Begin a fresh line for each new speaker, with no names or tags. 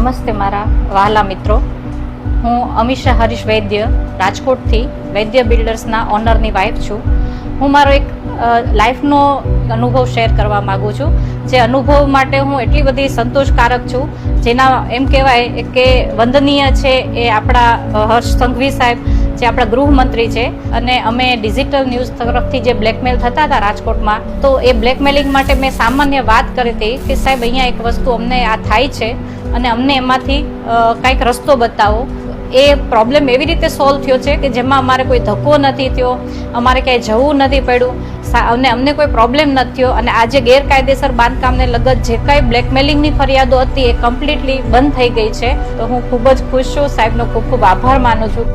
નમસ્તે મારા વહાલા મિત્રો. હું અમિષા હરીશ વૈદ્ય, રાજકોટથી વૈદ્ય બિલ્ડર્સના ઓનરની વાઇફ છું. હું મારો એક લાઈફનો અનુભવ શેર કરવા માગું છું. જે અનુભવ માટે હું એટલી બધી સંતોષકારક છું. જેના એમ કહેવાય કે વંદનીય છે એ આપણા હર્ષ સંઘવી સાહેબ જે આપણા ગૃહમંત્રી છે અને અમે ડિજિટલ ન્યૂઝ તરફથી જે બ્લેકમેલ થતા હતા રાજકોટમાં, તો એ બ્લેકમેલિંગ માટે મેં સામાન્ય વાત કરી હતી કે સાહેબ, અહીંયા એક વસ્તુ અમને આ થાય છે અને અમને એમાંથી કાંઈક રસ્તો બતાવો. એ પ્રોબ્લેમ એવી રીતે સોલ્વ થયો છે કે જેમાં અમારે કોઈ ધક્કો નથી થયો, અમારે ક્યાંય જવું નથી પડ્યું અને અમને કોઈ પ્રોબ્લેમ નથી થયો અને આજે ગેરકાયદેસર બાંધકામને લગત જે કાંઈ બ્લેકમેલિંગની ફરિયાદો હતી એ કમ્પ્લીટલી બંધ થઈ ગઈ છે. તો હું ખૂબ જ ખુશ છું, સાહેબનો ખૂબ ખૂબ આભાર માનું છું.